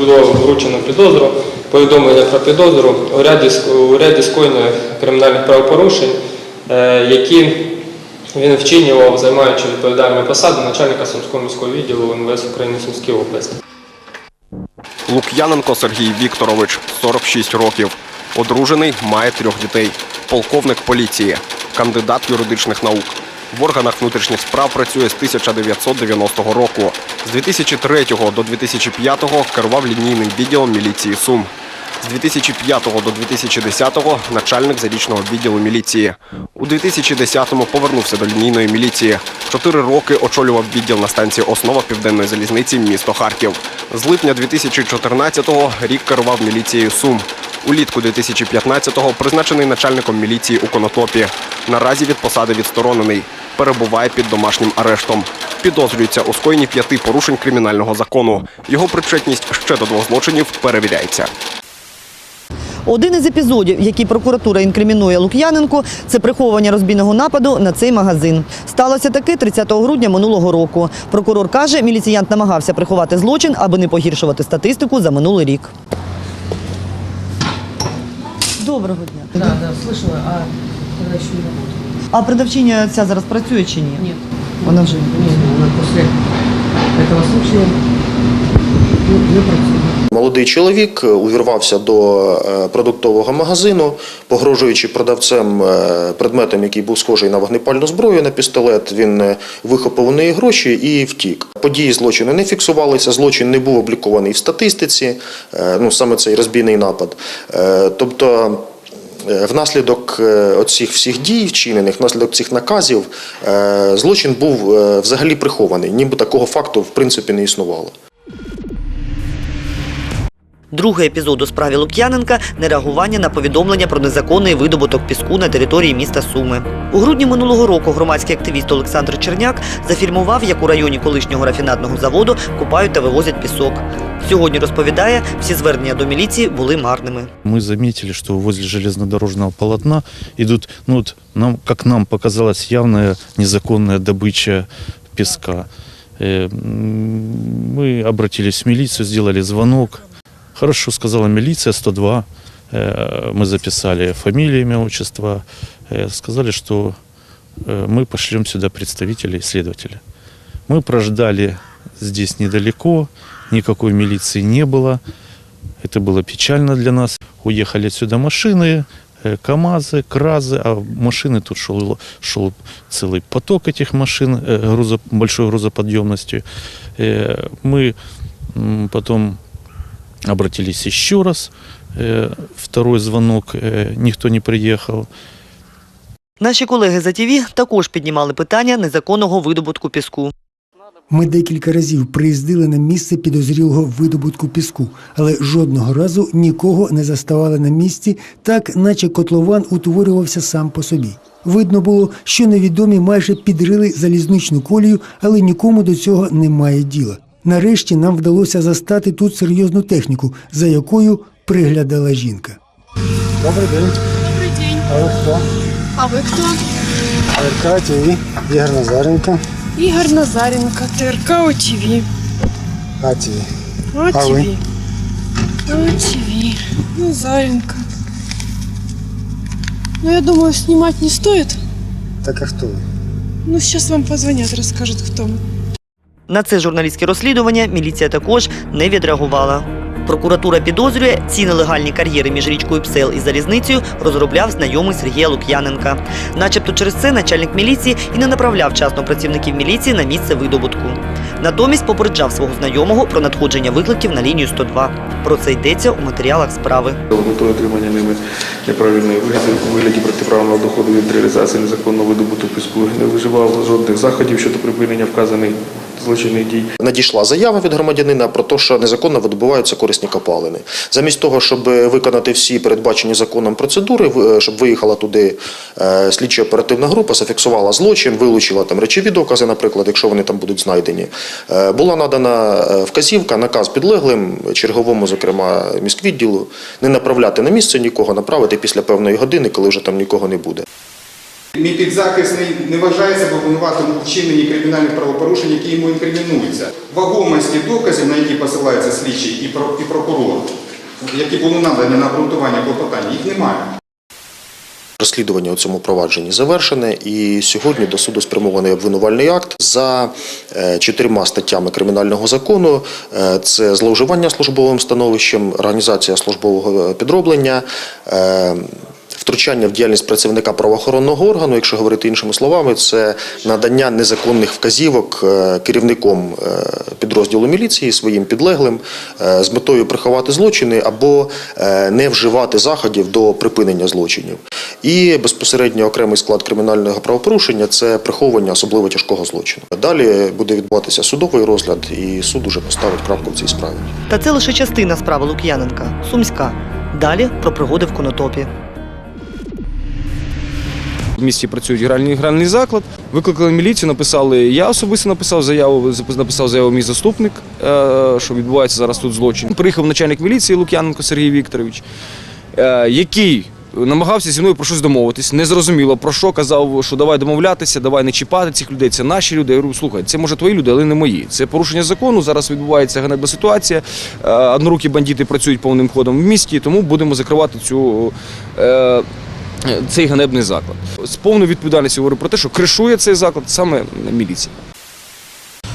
Було вручено підозру, повідомлення про підозру у ряді, у ряді скоєних кримінальних правопорушень, е, які він вчинював, займаючи відповідальну посаду начальника Сумського міського відділу МВС України Сумській області. Лук'яненко Сергій Вікторович, 46 років. Одружений, має трьох дітей. Полковник поліції, кандидат юридичних наук. В органах внутрішніх справ працює з 1990 року. З 2003 до 2005 керував лінійним відділом міліції Сум. З 2005 до 2010 начальник зарічного відділу міліції. У 2010-му повернувся до лінійної міліції. Чотири роки очолював відділ на станції Основа Південної залізниці місто Харків. З липня 2014-го рік керував міліцією Сум. Улітку 2015-го призначений начальником міліції у Конотопі. Наразі від посади відсторонений. Перебуває під домашнім арештом. Підозрюється у скоєнні п'яти порушень кримінального закону. Його причетність ще до двох злочинів перевіряється. Один із епізодів, який прокуратура інкримінує Лук'яненку, це приховування розбійного нападу на цей магазин. Сталося таки 30 грудня минулого року. Прокурор каже, міліціянт намагався приховати злочин, аби не погіршувати статистику за минулий рік. Доброго дня. Да, да, слышала, а когда еще не работала. А продавчиня ця зараз працює чи ні? Нет. Вона вже Нет, она после этого случая не, не. Молодий чоловік е, увірвався до е, продуктового магазину, погрожуючи продавцем е, предметом, який був схожий на вогнепальну зброю на пістолет. Він вихопив у неї гроші і втік. Події злочину не фіксувалися, злочин не був облікований в статистиці. Ну саме цей розбійний напад. Тобто. Внаслідок оцих всіх дій, вчинених, внаслідок цих наказів, злочин був взагалі прихований, ніби такого факту в принципі не існувало. Другий епізод у справі Лук'яненка нереагування на повідомлення про незаконний видобуток піску на території міста Суми. У грудні минулого року громадський активіст Олександр Черняк зафільмував, як у районі колишнього рафінадного заводу купають та вивозять пісок. Сьогодні розповідає, всі звернення до міліції були марними. Мы заметили, что возле железнодорожного полотна идут, ну вот нам, как нам показалось, явная незаконная добыча песка. Э, м, Мы обратились в милицию, сделали звонок. Хорошо сказала милиция, 102. Э, Мы записали фамилии, имя, отчество. Э, Сказали, что э, мы пошлем сюда представителей, следователя. Мы прождали здесь недалеко, никакой милиции не было. Это было печально для нас. Уехали отсюда машины, КАМАЗы, КРАЗы, а машины тут шел, шел целый поток этих машин грузо, большой грузоподъемностью. Мы потом обратились еще раз. Э, Второй звонок, э, никто не приехал. Наші колеги за ТІВІ також піднімали питання незаконного видобутку піску. Ми декілька разів приїздили на місце підозрілого видобутку піску, але жодного разу нікого не заставали на місці, так наче котлован утворювався сам по собі. Видно було, що невідомі майже підрили залізничну колію, але нікому до цього немає діла. Нарешті нам вдалося застати тут серйозну техніку, за якою приглядала жінка. Добрий день. Добрий день. А ви хто? А ви хто? РК ТВ, Ігор Назаренко. Ігор Назаренко, ТРК ОТВ. А ТВ. ОТВ. ОТВ. Назаренко. Ну, я думаю, снимать не стоит. Так а хто ви? Ну, сейчас вам позвонят, расскажут, кто мы. На це журналістське розслідування міліція також не відреагувала. Прокуратура підозрює, ці нелегальні кар'єри між річкою Псел і залізницею розробляв знайомий Сергія Лук'яненка. Начебто через це начальник міліції і не направляв вчасно працівників міліції на місце видобутку. Натомість попереджав свого знайомого про надходження викликів на лінію 102. Про це йдеться у матеріалах справи. Метою отримання ними неправильної вигоди у вигляді протиправного доходу від реалізації незаконного видобуту піску не вживав жодних заходів щодо припинення вказаних злочинних дій. Надійшла заява від громадянина про те, що незаконно видобуваються корисні копалини. Замість того, щоб виконати всі передбачені законом процедури, щоб виїхала туди е, слідчо-оперативна група, зафіксувала злочин, вилучила там речові докази, наприклад, якщо вони там будуть знайдені. е, Була надана е, вказівка, наказ підлеглим, черговому, зокрема, міськвідділу, не направляти на місце нікого, направити після певної години, коли вже там нікого не буде. Мій підзахисний не вважає себе винуватим у вчиненні кримінальних правопорушень, які йому інкримінуються. Вагомості доказів, на які посилається слідчий і про- і прокурор, які були надані на обґрунтування клопотання, їх немає. Розслідування у цьому провадженні завершене, і сьогодні до суду спрямований обвинувальний акт за е, чотирма статтями кримінального закону: Е, це зловживання службовим становищем, організація службового підроблення. Втручання в діяльність працівника правоохоронного органу, якщо говорити іншими словами, це надання незаконних вказівок е, керівником е, підрозділу міліції своїм підлеглим е, з метою приховати злочини або не вживати заходів до припинення злочинів. І безпосередньо окремий склад кримінального правопорушення це приховування особливо тяжкого злочину. Далі буде відбуватися судовий розгляд, і суд уже поставить крапку в цій справі. Та це лише частина справи Лук'яненка, Сумська. Далі про пригоди в конотопі. В місті працює гральний гральний заклад. Викликали міліцію, написали. Я особисто написав заяву, написав заяву мій заступник, е, що відбувається зараз тут злочин. Приїхав начальник міліції Лук'яненко Сергій Вікторович, е, який намагався зі мною про щось домовитись. Незрозуміло про що казав, що давай домовлятися, давай не чіпати цих людей. Це наші люди. Я говорю, слухай, це може твої люди, але не мої. Це порушення закону. Зараз відбувається ганебна ситуація. Е, Однорукі бандити працюють повним ходом в місті, тому будемо закривати цю. Цей ганебний заклад. З повною відповідальністю говорю про те, що кришує цей заклад саме міліція.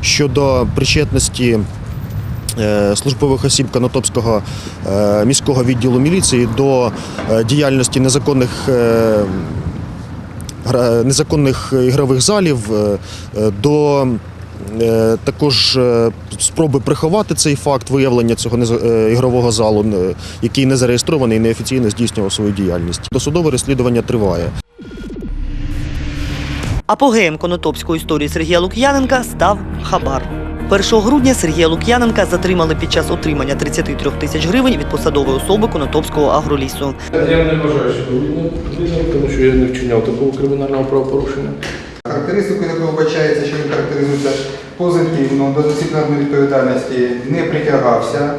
щодо причетності е, службових осіб Конотопського е, міського відділу міліції до е, діяльності незаконних. Незаконних ігрових залів до також е, спроби приховати цей факт виявлення цього е, ігрового залу, е, який не зареєстрований і неофіційно здійснював свою діяльність. Досудове розслідування триває. Апогеєм конотопської історії Сергія Лук'яненка став хабар. 1 грудня Сергія Лук'яненка затримали під час отримання 33 тисяч гривень від посадової особи Конотопського агролісу. Я не вважаю, що винен, тому що я не вчиняв такого кримінального правопорушення. Характеристикою якого вбачається, що він характеризується позитивно, до дисциплінарної відповідальності не притягався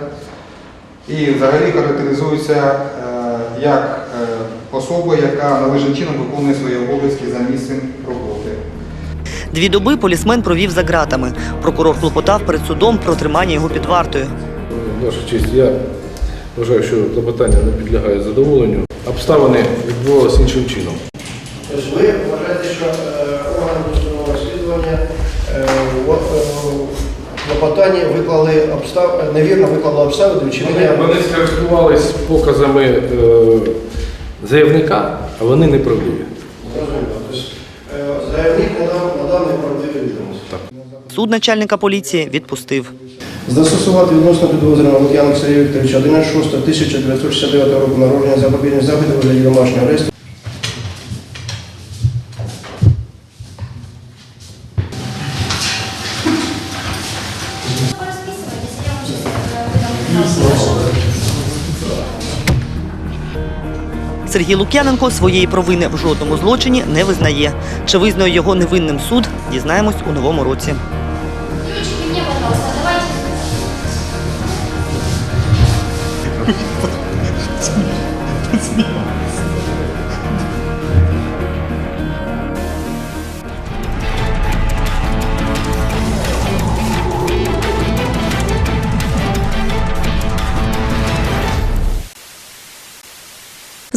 і взагалі характеризується е, як е, особа, яка належним чином виконує свої обов'язки за місцем роботи. Дві доби полісмен провів за ґратами. Прокурор клопотав перед судом про тримання його під вартою. Ваша честь, я вважаю, що клопотання не підлягає задоволенню. Обставини відбувалися іншим чином. Ви вважаєте, що е, орган досудового розслідування е, в е, клопотанні виклали обстав... невірно виклали обставини Вони, вчинення. вони скористувались показами е, заявника, а вони неправдиві. Зрозуміло. Тобто, е, Заявник надав, надав неправдиві відомості. Суд начальника поліції відпустив. Застосувати відносно підозрюваного Лук'яна Сергія Вікторовича 11.6.1969 року народження запобігання заходів вигляді домашнього аресту. Сергій Лук'яненко своєї провини в жодному злочині не визнає. Чи визнає його невинним суд, дізнаємось у новому році.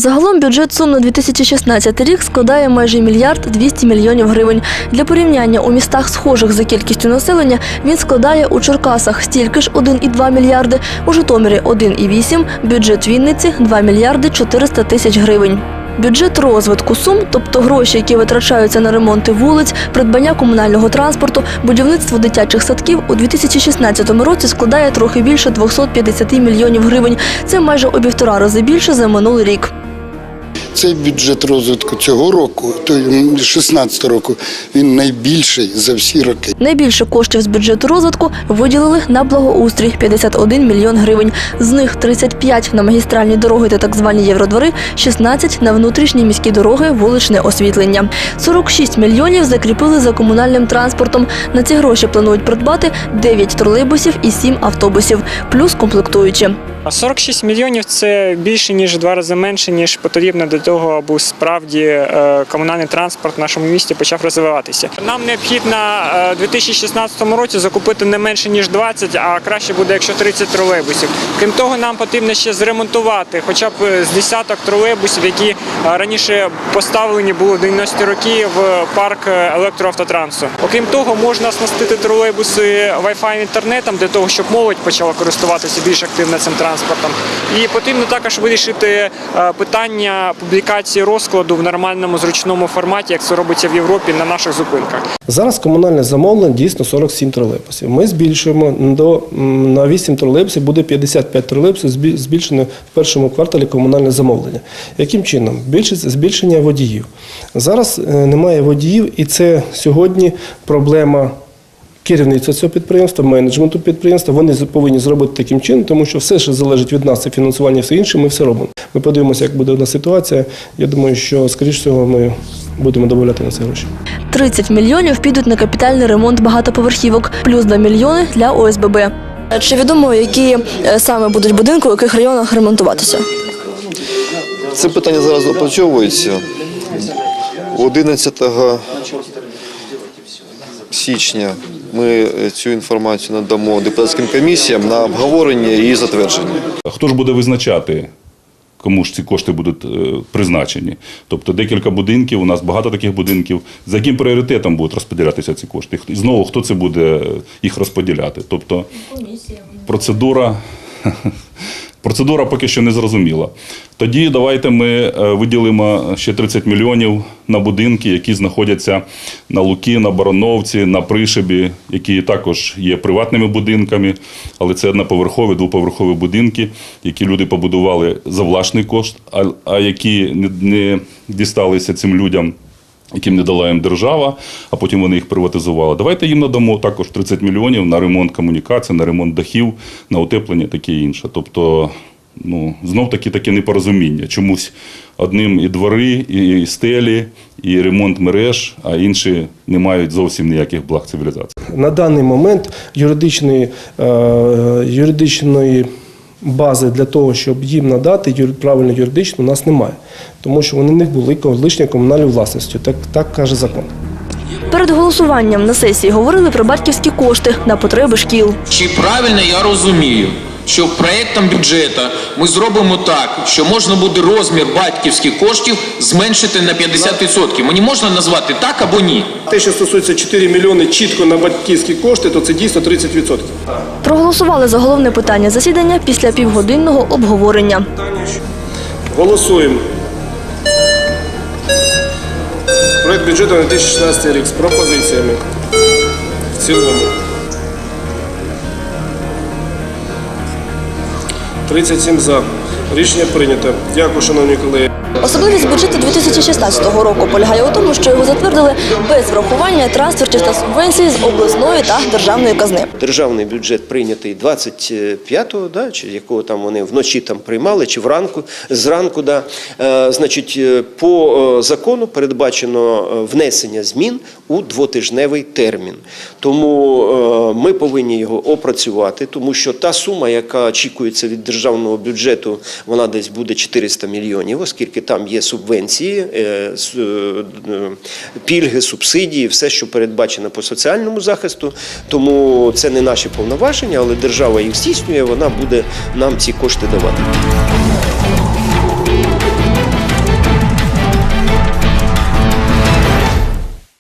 Загалом бюджет Сум на 2016 рік складає майже мільярд 200 мільйонів гривень. Для порівняння у містах, схожих за кількістю населення, він складає у Черкасах стільки ж 1,2 мільярди, у Житомирі 1,8, бюджет Вінниці 2 мільярди 400 тисяч гривень. Бюджет розвитку сум, тобто гроші, які витрачаються на ремонти вулиць, придбання комунального транспорту, будівництво дитячих садків у 2016 році складає трохи більше 250 мільйонів гривень. Це майже у півтора рази більше за минулий рік. Цей бюджет розвитку цього року, той 16 року, він найбільший за всі роки. Найбільше коштів з бюджету розвитку виділили на благоустрій 51 мільйон гривень. З них 35 на магістральні дороги та так звані євродвори, 16 на внутрішні міські дороги, вуличне освітлення. 46 мільйонів закріпили за комунальним транспортом. На ці гроші планують придбати 9 тролейбусів і 7 автобусів, плюс комплектуючі. А 46 мільйонів це більше ніж два рази менше, ніж потрібно для того, аби справді е, комунальний транспорт в нашому місті почав розвиватися. Нам необхідно е, у 2016 році закупити не менше ніж 20, а краще буде, якщо 30 тролейбусів. Крім того, нам потрібно ще зремонтувати хоча б з десяток тролейбусів, які е, раніше поставлені були в 90-ті роки в парк електроавтотрансу. Окрім того, можна оснастити тролейбуси Wi-Fi інтернетом для того, щоб молодь почала користуватися більш активно цим транспортом. І потрібно також вирішити е, питання публікації розкладу в нормальному зручному форматі, як це робиться в Європі на наших зупинках. Зараз комунальне замовлення дійсно 47 тролейбусів. Ми збільшуємо до на 8 тролейбусів, буде 55 тролейбусів збі- збільшено в першому кварталі комунальне замовлення. Яким чином? Більшість збільшення водіїв. Зараз е, немає водіїв, і це сьогодні проблема. Керівництва цього підприємства, менеджменту підприємства, вони з- повинні зробити таким чином, тому що все, що залежить від нас, це фінансування, все інше, ми все робимо. Ми подивимося, як буде одна ситуація. Я думаю, що, скоріш всього, ми будемо додавати на це гроші. 30 мільйонів підуть на капітальний ремонт багатоповерхівок, плюс 2 мільйони для ОСББ. Чи відомо, які е, саме будуть будинки, у яких районах ремонтуватися? Це питання зараз опрацьовується. 11 січня ми е, цю інформацію надамо депутатським комісіям на обговорення і затвердження. Хто ж буде визначати, кому ж ці кошти будуть е, призначені? Тобто декілька будинків, у нас багато таких будинків. За яким пріоритетом будуть розподілятися ці кошти? І знову хто це буде е, їх розподіляти? Тобто процедура. Процедура поки що не зрозуміла. Тоді давайте ми е, виділимо ще 30 мільйонів на будинки, які знаходяться на Луки, на Барановці, на Пришибі, які також є приватними будинками, але це одноповерхові, двоповерхові будинки, які люди побудували за власний кошт, а, які не дісталися цим людям яким не дала їм держава, а потім вони їх приватизували. Давайте їм надамо також 30 мільйонів на ремонт комунікацій, на ремонт дахів, на утеплення, таке інше. Тобто, ну, знов таки таке непорозуміння. Чомусь одним і двори, і стелі, і ремонт мереж, а інші не мають зовсім ніяких благ цивілізації. На даний момент юридичної, е, юридичної бази для того, щоб їм надати юр- правильно юридично, у нас немає. Тому що вони не були колишньою комунальною власністю. Так, так каже закон. Перед голосуванням на сесії говорили про батьківські кошти на потреби шкіл. Чи правильно я розумію, що проектом бюджету ми зробимо так, що можна буде розмір батьківських коштів зменшити на 50%? Мені можна назвати так або ні? Те, що стосується 4 мільйони чітко на батьківські кошти, то це дійсно 30%. Проголосували за головне питання засідання після півгодинного обговорення. Голосуємо. Проект бюджету на 2016 рік з пропозиціями. В цілому. 37 за. Рішення прийнято. Дякую, шановні колеги. Особливість бюджету 2016 року полягає у тому, що його затвердили без врахування трансфертів та субвенцій з обласної та державної казни. Державний бюджет прийнятий 25-го, да, чи якого там вони вночі там приймали, чи вранку, зранку. Да. Е, значить, е, по е, закону передбачено е, внесення змін у двотижневий термін. Тому е, ми повинні його опрацювати, тому що та сума, яка очікується від державного бюджету, вона десь буде 400 мільйонів, оскільки там є субвенції, е, е, пільги, субсидії, все, що передбачено по соціальному захисту. Тому це не наші повноваження, але держава їх здійснює, вона буде нам ці кошти давати.